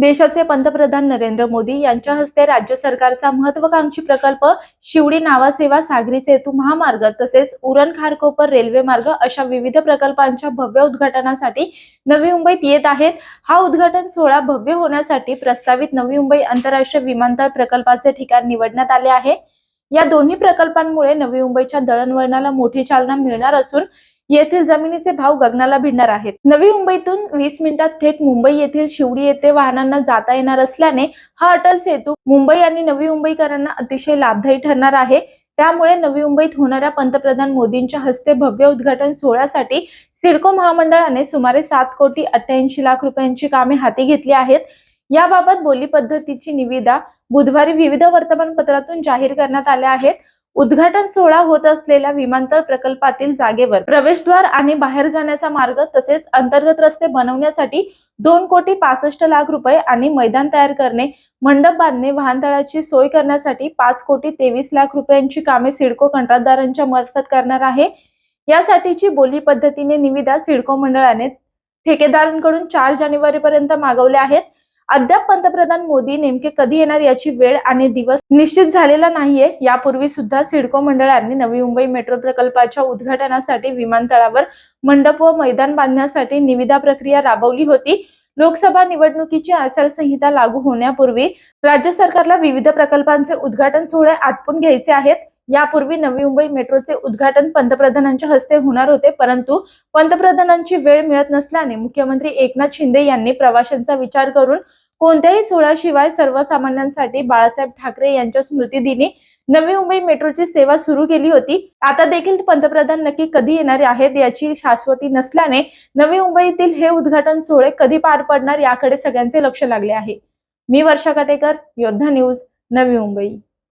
देशाचे पंतप्रधान नरेंद्र मोदी यांच्या हस्ते राज्य सरकारचा महत्वाकांक्षी प्रकल्प शिवडी नावासेवा सागरी सेतू महामार्ग तसेच उरण खारकोपर रेल्वे मार्ग अशा विविध प्रकल्पांच्या भव्य उद्घाटनासाठी नवी मुंबईत येत आहेत. हा उद्घाटन सोहळा भव्य होण्यासाठी प्रस्तावित नवी मुंबई आंतरराष्ट्रीय विमानतळ प्रकल्पाचे ठिकाण निवडण्यात आले आहे. या दोन्ही प्रकल्पांमुळे नवी मुंबईच्या दळणवळणाला मोठी चालना मिळणार असून येथील जमिनीचे भाव गगनाला भिडणार आहेत. नवी मुंबईतून वीस मिनिटात थेट मुंबई येथील शिवडी येथे वाहनांना जाता येणार असल्याने हा अटल सेतू मुंबई आणि नवी मुंबईकरांना अतिशय लाभदायी ठरणार आहे. त्यामुळे नवी मुंबईत होणाऱ्या पंतप्रधान मोदींच्या हस्ते भव्य उद्घाटन सोहळ्यासाठी सिडको महामंडळाने सुमारे सात कोटी अठ्ठ्याऐंशी लाख रुपयांची कामे हाती घेतली आहेत. याबाबत बोली पद्धतीची निविदा बुधवारी विविध वर्तमानपत्रातून जाहीर करण्यात आल्या आहेत. उद्घाटन सोहळा होत असलेल्या विमानतळ प्रकल्पातील जागेवर प्रवेशद्वार आणि बाहेर जाण्याचा मार्ग तसेच अंतर्गत रस्ते बनवण्यासाठी दोन कोटी पासष्ट लाख रुपये आणि मैदान तयार करणे मंडप बांधणे वाहनतळाची सोय करण्यासाठी पाच कोटी तेवीस लाख रुपयांची कामे सिडको कंत्राटदारांच्या मार्फत करणार आहे. यासाठीची बोली पद्धतीने निविदा सिडको मंडळाने ठेकेदारांकडून चार जानेवारी पर्यंत मागवल्या आहेत. अद्याप पंतप्रधान मोदी नेमके कधी येणार याची वेळ आणि दिवस निश्चित झालेला नाहीये. यापूर्वी सुद्धा सिडको मंडळांनी नवी मुंबई मेट्रो प्रकल्पाच्या उद्घाटनासाठी विमानतळावर मंडप व मैदान बांधण्यासाठी निविदा प्रक्रिया राबवली होती. लोकसभा निवडणुकीची आचारसंहिता लागू होण्यापूर्वी राज्य सरकारला विविध प्रकल्पांचे उद्घाटन सोहळे आटपून घ्यायचे आहेत. यापूर्वी नवी मुंबई मेट्रोचे उद्घाटन पंतप्रधानांच्या हस्ते होणार होते परंतु पंतप्रधानांची वेळ मिळत नसल्याने मुख्यमंत्री एकनाथ शिंदे यांनी प्रवाशांचा विचार करून कोणत्याही सोहळ्याशिवाय सर्वसामान्यांसाठी बाळासाहेब ठाकरे यांच्या स्मृतिदिनी नवी मुंबई मेट्रोची सेवा सुरू केली होती. आता देखील पंतप्रधान नक्की कधी येणारे आहेत याची शाश्वती नसल्याने नवी मुंबईतील हे उद्घाटन सोहळे कधी पार पडणार याकडे सगळ्यांचे लक्ष लागले आहे. मी वर्षा काटेकर योद्धा न्यूज नवी मुंबई.